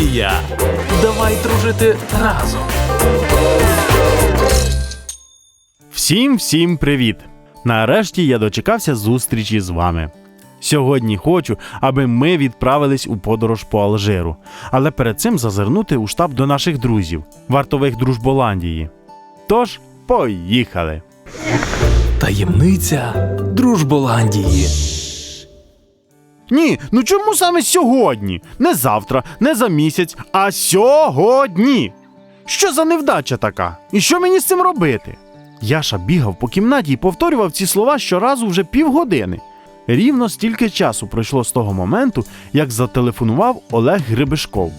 Дружболандія. Давай дружити разом. Всім всім привіт! Нарешті я дочекався зустрічі з вами. Сьогодні хочу, аби ми відправились у подорож по Алжиру, але перед цим зазирнути у штаб до наших друзів, вартових Дружболандії. Тож, поїхали! Таємниця Дружболандії. Ні, ну чому саме сьогодні? Не завтра, не за місяць, а сьогодні. Що за невдача така? І що мені з цим робити? Яша бігав по кімнаті і повторював ці слова щоразу вже півгодини. Рівно стільки часу пройшло з того моменту, як зателефонував Олег Гребешков.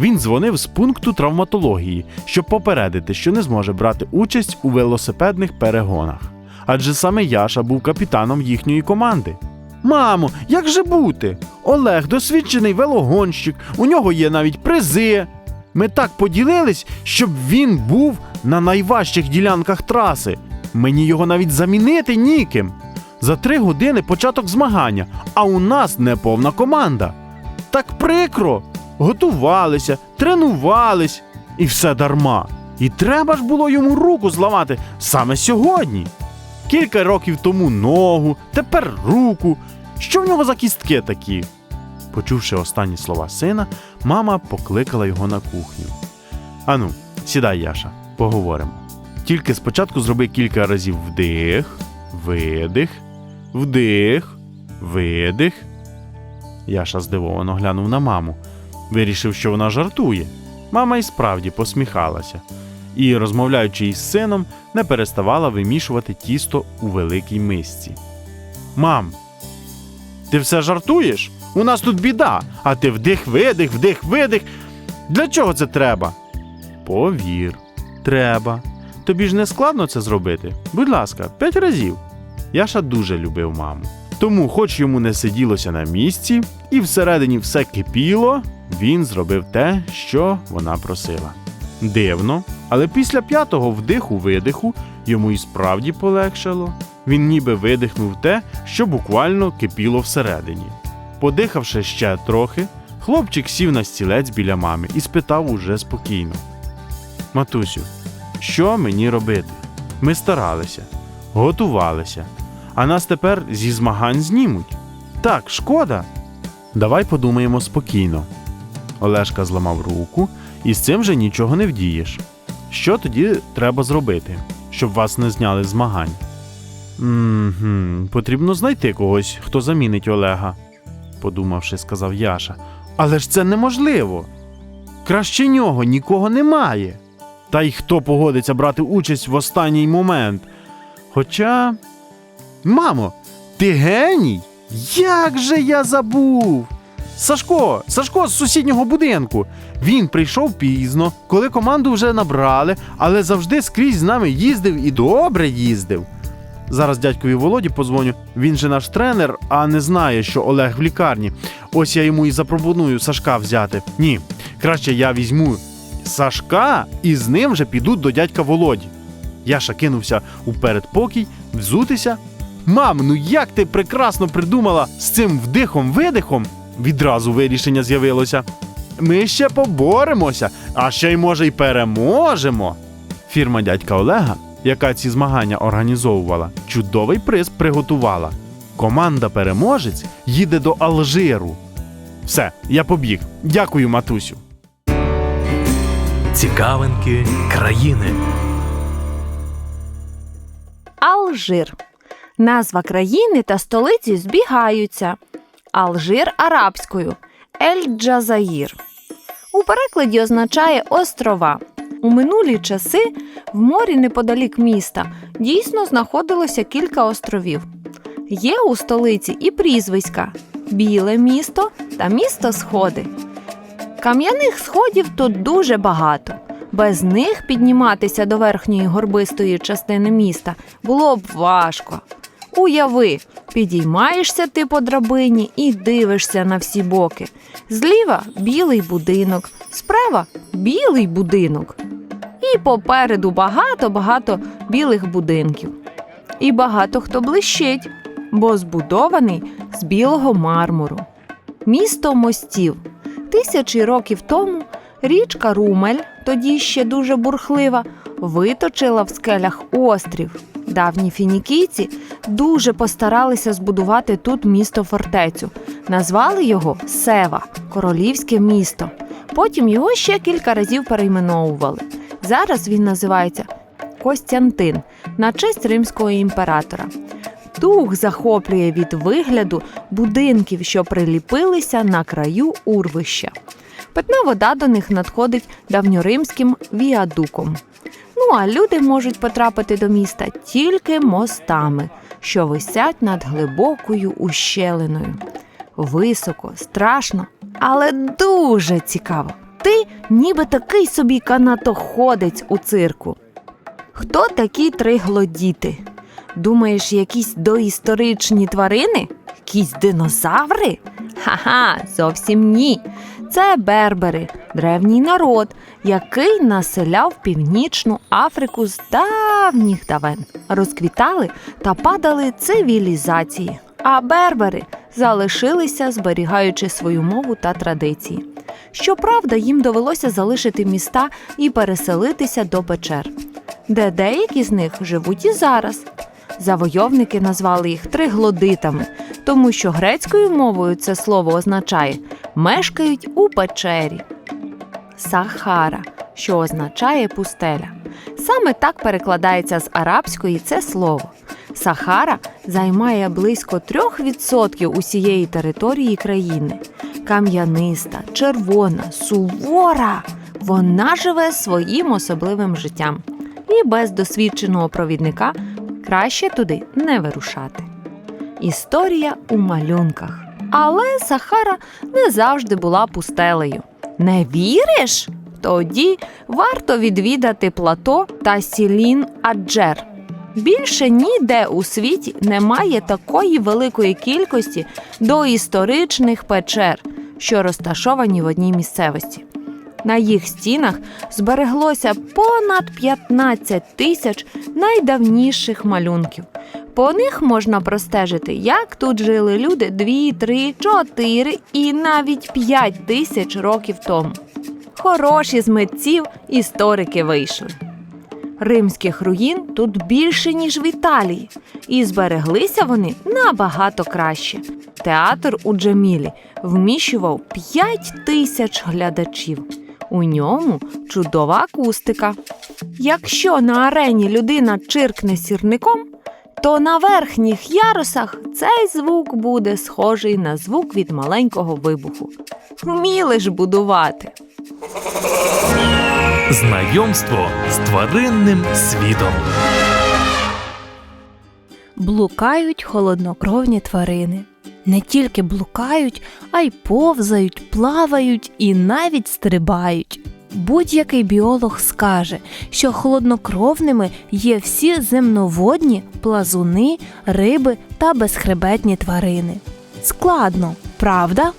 Він дзвонив з пункту травматології, щоб попередити, що не зможе брати участь у велосипедних перегонах. Адже саме Яша був капітаном їхньої команди. Мамо, як же бути? Олег досвідчений велогонщик, у нього є навіть призи. Ми так поділились, щоб він був на найважчих ділянках траси. Мені його навіть замінити ніким. За три години початок змагання, а у нас неповна команда. Так прикро. Готувалися, тренувались, і все дарма. І треба ж було йому руку зламати саме сьогодні. Кілька років тому ногу, тепер руку. Що в нього за кістки такі? Почувши останні слова сина, мама покликала його на кухню. Ану, сідай, Яша, поговоримо. Тільки спочатку зроби кілька разів вдих, видих, вдих, видих. Яша здивовано глянув на маму. Вирішив, що вона жартує. Мама і справді посміхалася і, розмовляючи із сином, не переставала вимішувати тісто у великій мисці. Мам, ти все жартуєш? У нас тут біда, а ти вдих, видих, вдих, видих. Для чого це треба? Повір, треба. Тобі ж не складно це зробити. Будь ласка, п'ять разів. Яша дуже любив маму. Тому, хоч йому не сиділося на місці, і всередині все кипіло, він зробив те, що вона просила. Дивно, але після п'ятого вдиху-видиху йому і справді полегшало. Він ніби видихнув те, що буквально кипіло всередині. Подихавши ще трохи, хлопчик сів на стілець біля мами і спитав уже спокійно: Матусю, що мені робити? Ми старалися, готувалися, а нас тепер зі змагань знімуть. Так, шкода. Давай подумаємо спокійно. Олешка зламав руку, і з цим же нічого не вдієш. Що тоді треба зробити, щоб вас не зняли з змагань? Угу, потрібно знайти когось, хто замінить Олега, подумавши, сказав Яша. Але ж це неможливо. Краще нього нікого немає. Та й хто погодиться брати участь в останній момент. Хоча. Мамо, ти геній? Як же я забув? Сашко, Сашко з сусіднього будинку. Він прийшов пізно, коли команду вже набрали, але завжди скрізь з нами їздив і добре їздив. Зараз дядькові Володі позвоню. Він же наш тренер, а не знає, що Олег в лікарні. Ось я йому і запропоную Сашка взяти. Ні, краще я візьму Сашка і з ним вже підуть до дядька Володі. Яша кинувся у передпокій взутися. Мам, ну як ти прекрасно придумала з цим вдихом-видихом? Відразу вирішення з'явилося. Ми ще поборемося, а ще й може й переможемо. Фірма дядька Олега, яка ці змагання організовувала, чудовий приз приготувала. Команда переможець їде до Алжиру. Все, я побіг. Дякую, матусю. Цікавинки країни. Алжир. Назва країни та столиці збігаються. Алжир арабською Ель-Джазаїр. У перекладі означає острова. У минулі часи в морі неподалік міста дійсно знаходилося кілька островів. Є у столиці і прізвиська Біле місто та місто Сходи. Кам'яних сходів тут дуже багато. Без них підніматися до верхньої горбистої частини міста було б важко. Уяви, підіймаєшся ти по драбині і дивишся на всі боки. Зліва білий будинок, справа білий будинок. І попереду багато-багато білих будинків. І багато хто блищить, бо збудований з білого мармуру. Місто мостів. Тисячі років тому річка Румель, тоді ще дуже бурхлива, виточила в скелях острів. Давні фінікійці дуже постаралися збудувати тут місто фортецю. Назвали його Сева, королівське місто. Потім його ще кілька разів перейменовували. Зараз він називається Костянтин на честь римського імператора. Дух захоплює від вигляду будинків, що приліпилися на краю урвища. Питна вода до них надходить давньоримським віадуком. А люди можуть потрапити до міста тільки мостами, що висять над глибокою ущелиною. Високо, страшно, але дуже цікаво. Ти ніби такий собі канатоходець у цирку. Хто такі триглодіти? Думаєш, якісь доісторичні тварини? Якісь динозаври? Ха-ха, зовсім ні. Це бербери, древній народ, який населяв північну Африку з давніх давен. Розквітали та падали цивілізації. А бербери залишилися, зберігаючи свою мову та традиції. Щоправда, їм довелося залишити міста і переселитися до печер, де деякі з них живуть і зараз. Завойовники назвали їх триглодитами, тому що грецькою мовою це слово означає мешкають у печері. Сахара, що означає пустеля. Саме так перекладається з арабської це слово. Сахара займає близько 3% усієї території країни. Кам'яниста, червона, сувора. Вона живе своїм особливим життям. І без досвідченого провідника краще туди не вирушати. Історія у малюнках. Але Сахара не завжди була пустелею. Не віриш? Тоді варто відвідати плато та сілін Аджер. Більше ніде у світі немає такої великої кількості доісторичних печер, що розташовані в одній місцевості. На їх стінах збереглося понад 15 тисяч найдавніших малюнків. По них можна простежити, як тут жили люди 2, 3, 4 і навіть 5 тисяч років тому. Хороші з митців історики вийшли. Римських руїн тут більше, ніж в Італії, і збереглися вони набагато краще. Театр у Джемілі вміщував 5 тисяч глядачів. У ньому чудова акустика. Якщо на арені людина чиркне сірником, то на верхніх ярусах цей звук буде схожий на звук від маленького вибуху. Вміли ж будувати. Знайомство з тваринним світом. Блукають холоднокровні тварини. Не тільки блукають, а й повзають, плавають і навіть стрибають. Будь-який біолог скаже, що холоднокровними є всі земноводні, плазуни, риби та безхребетні тварини. Складно, правда?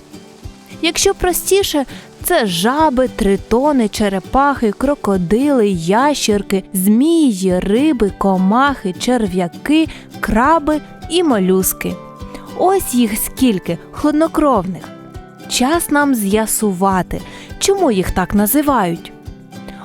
Якщо простіше, це жаби, тритони, черепахи, крокодили, ящерки, змії, риби, комахи, черв'яки, краби і молюски. Ось їх скільки хладнокровних. Час нам з'ясувати, чому їх так називають.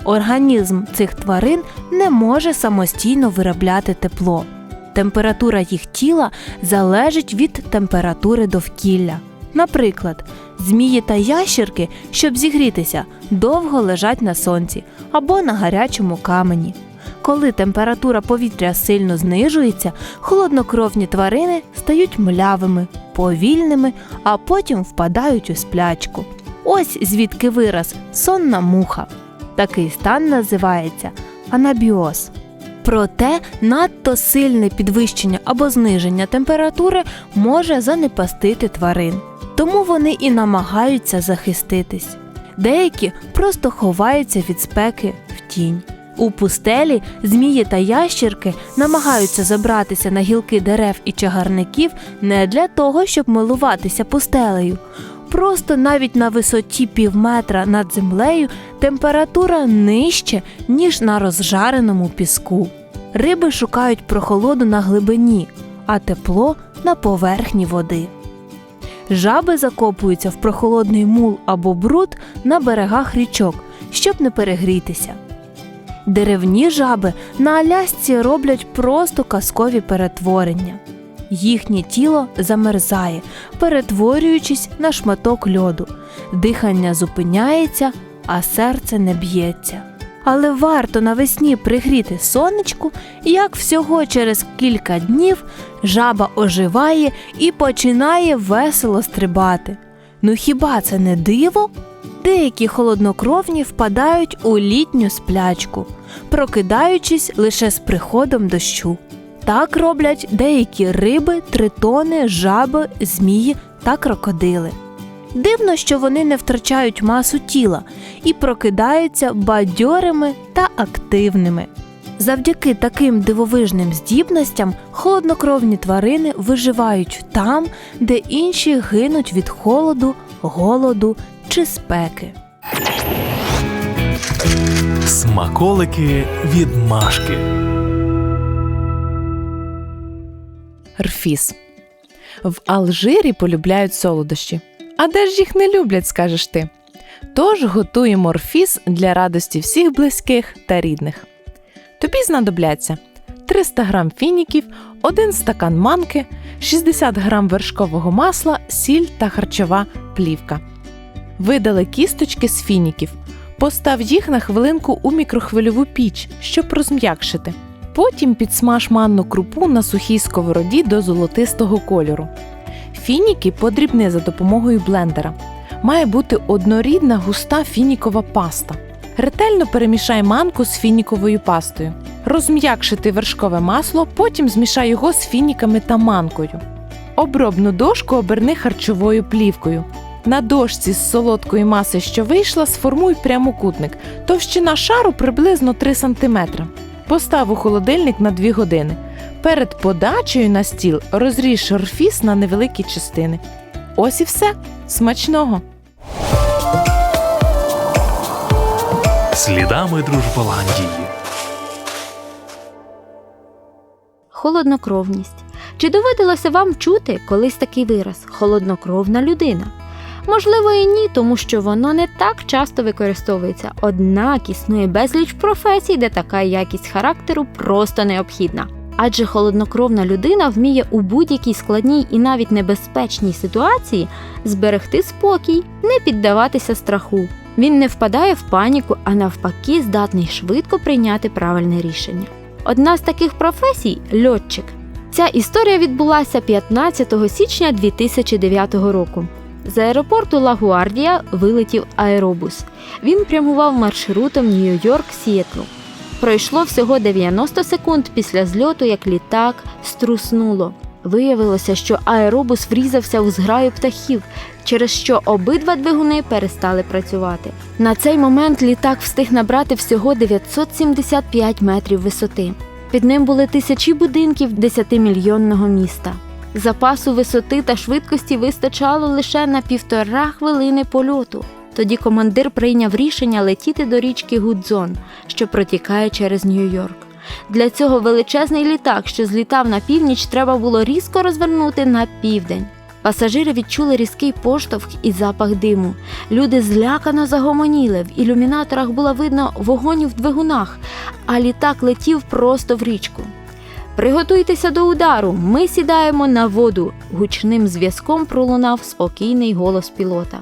Організм цих тварин не може самостійно виробляти тепло. Температура їх тіла залежить від температури довкілля. Наприклад, змії та ящерки, щоб зігрітися, довго лежать на сонці або на гарячому камені. Коли температура повітря сильно знижується, холоднокровні тварини стають млявими, повільними, а потім впадають у сплячку. Ось звідки вираз сонна муха. Такий стан називається анабіоз. Проте надто сильне підвищення або зниження температури може занепастити тварин. Тому вони і намагаються захиститись. Деякі просто ховаються від спеки в тінь. У пустелі змії та ящірки намагаються забратися на гілки дерев і чагарників не для того, щоб милуватися пустелею. Просто навіть на висоті півметра над землею температура нижче, ніж на розжареному піску. Риби шукають прохолоду на глибині, а тепло на поверхні води. Жаби закопуються в прохолодний мул або бруд на берегах річок, щоб не перегрітися. Деревні жаби на Алясці роблять просто казкові перетворення. Їхнє тіло замерзає, перетворюючись на шматок льоду. Дихання зупиняється, а серце не б'ється. Але варто навесні пригріти сонечку, як всього через кілька днів жаба оживає і починає весело стрибати. Ну хіба це не диво? Деякі холоднокровні впадають у літню сплячку, прокидаючись лише з приходом дощу. Так роблять деякі риби, тритони, жаби, змії та крокодили. Дивно, що вони не втрачають масу тіла і прокидаються бадьорими та активними. Завдяки таким дивовижним здібностям холоднокровні тварини виживають там, де інші гинуть від холоду, голоду чи спеки. Смаколики від Машки. Рфіс. В Алжирі полюбляють солодощі. А де ж їх не люблять, скажеш ти? Тож готуємо рфіс для радості всіх близьких та рідних. Тобі знадобляться 300 г фініків, 1 стакан манки, 60 г вершкового масла, сіль та харчова плівка. Видали кісточки з фініків. Постав їх на хвилинку у мікрохвильову піч, щоб розм'якшити. Потім підсмаж манну крупу на сухій сковороді до золотистого кольору. Фініки подрібни за допомогою блендера. Має бути однорідна густа фінікова паста. Ретельно перемішай манку з фініковою пастою. Розм'якшити вершкове масло, потім змішай його з фініками та манкою. Обробну дошку оберни харчовою плівкою. На дошці з солодкої маси, що вийшла, сформуй прямокутник. Товщина шару приблизно 3 см. Постав у холодильник на 2 години. Перед подачею на стіл розріж шорфіс на невеликі частини. Ось і все. Смачного! Слідами Дружболандії. Холоднокровність. Чи доводилося вам чути колись такий вираз холоднокровна людина? Можливо, і ні, тому що воно не так часто використовується, однак існує безліч професій, де така якість характеру просто необхідна. Адже холоднокровна людина вміє у будь-якій складній і навіть небезпечній ситуації зберегти спокій, не піддаватися страху. Він не впадає в паніку, а навпаки, здатний швидко прийняти правильне рішення. Одна з таких професій льотчик. Ця історія відбулася 15 січня 2009 року. З аеропорту Лагуардія вилетів аеробус. Він прямував маршрутом Нью-Йорк Сіетлу. Пройшло всього 90 секунд після зльоту, як літак струснуло. Виявилося, що аеробус врізався у зграю птахів, через що обидва двигуни перестали працювати. На цей момент літак встиг набрати всього 975 метрів висоти. Під ним були тисячі будинків 10-мільйонного міста. Запасу висоти та швидкості вистачало лише на півтора хвилини польоту. Тоді командир прийняв рішення летіти до річки Гудзон, що протікає через Нью-Йорк. Для цього величезний літак, що злітав на північ, треба було різко розвернути на південь. Пасажири відчули різкий поштовх і запах диму. Люди злякано загомоніли. В ілюмінаторах було видно вогонь в двигунах, а літак летів просто в річку. Приготуйтеся до удару. Ми сідаємо на воду. Гучним зв'язком пролунав спокійний голос пілота.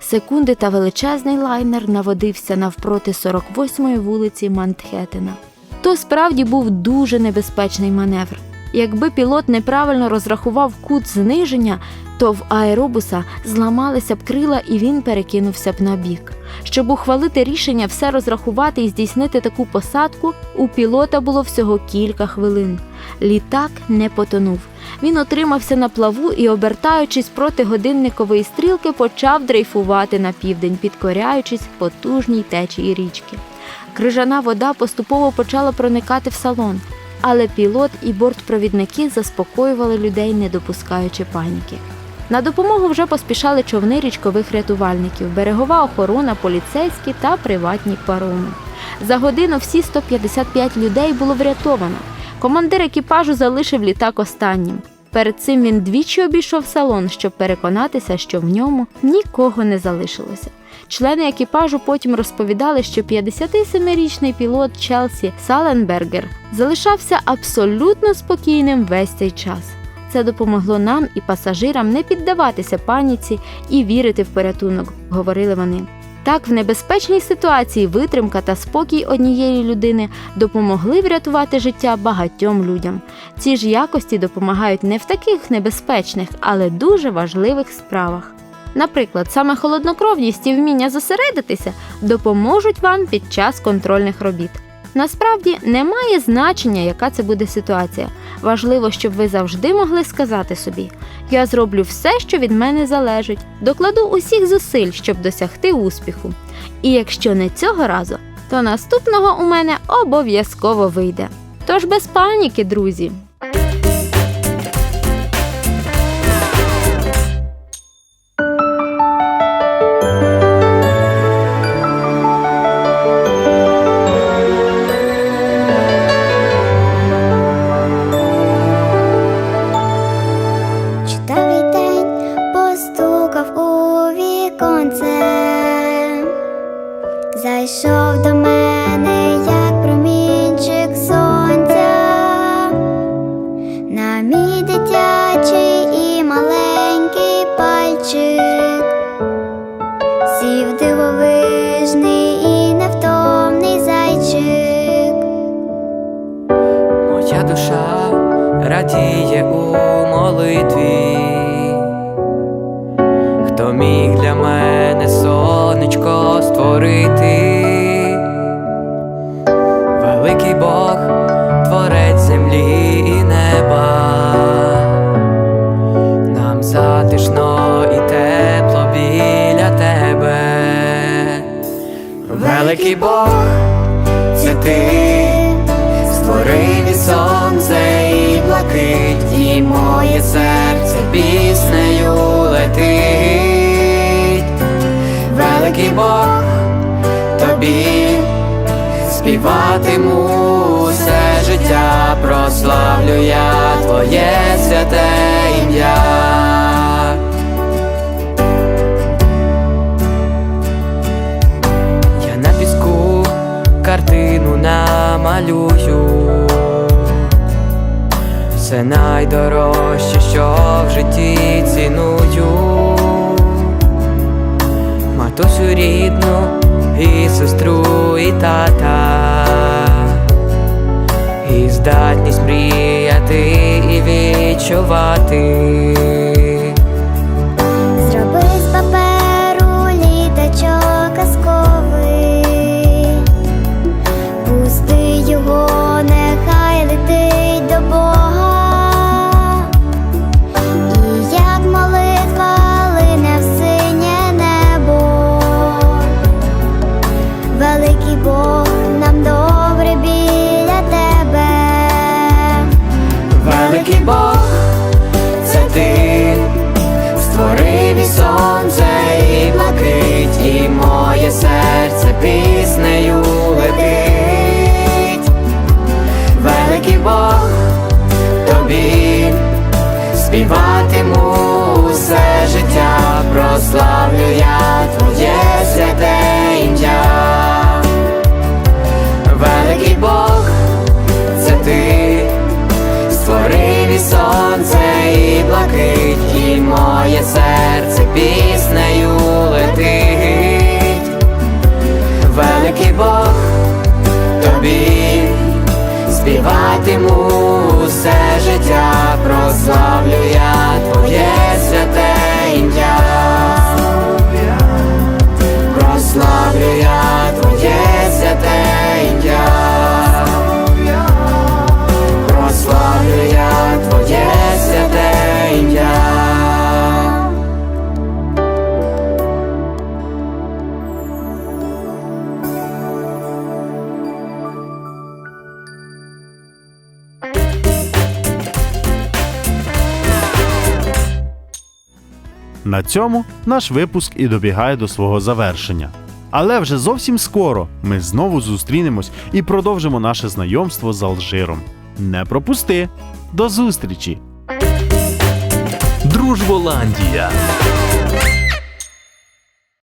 Секунди та величезний лайнер наводився навпроти 48-ї вулиці Мантхеттена. То справді був дуже небезпечний маневр. Якби пілот неправильно розрахував кут зниження, то в аеробуса зламалися б крила і він перекинувся б на бік. Щоб ухвалити рішення все розрахувати і здійснити таку посадку, у пілота було всього кілька хвилин. Літак не потонув. Він отримався на плаву і, обертаючись проти годинникової стрілки, почав дрейфувати на південь, підкоряючись потужній течії річки. Крижана вода поступово почала проникати в салон, але пілот і бортпровідники заспокоювали людей, не допускаючи паніки. На допомогу вже поспішали човни річкових рятувальників, берегова охорона, поліцейські та приватні пароми. За годину всі 155 людей було врятовано. Командир екіпажу залишив літак останнім. Перед цим він двічі обійшов салон, щоб переконатися, що в ньому нікого не залишилося. Члени екіпажу потім розповідали, що 57-річний пілот Челсі Саленбергер залишався абсолютно спокійним весь цей час. Це допомогло нам і пасажирам не піддаватися паніці і вірити в порятунок, говорили вони. Так, в небезпечній ситуації витримка та спокій однієї людини допомогли врятувати життя багатьом людям. Ці ж якості допомагають не в таких небезпечних, але дуже важливих справах. Наприклад, саме холоднокровність і вміння зосередитися допоможуть вам під час контрольних робіт. Насправді немає значення, яка це буде ситуація. Важливо, щоб ви завжди могли сказати собі: я зроблю все, що від мене залежить, докладу усіх зусиль, щоб досягти успіху. І якщо не цього разу, то наступного у мене обов'язково вийде. Тож без паніки, друзі. Віконце, зайшов до мене, великий Бог, це ти створив і сонце і блакить, і моє серце піснею летить. Великий Бог, тобі співатиму все життя, прославлю я твоє святе ім'я. Все найдорожче, що в житті ціную. Матусю рідну і сестру, і тата. І здатність мріяти і відчувати. На цьому наш випуск і добігає до свого завершення. Але вже зовсім скоро ми знову зустрінемось і продовжимо наше знайомство з Алжиром. Не пропусти! До зустрічі! Дружболандія.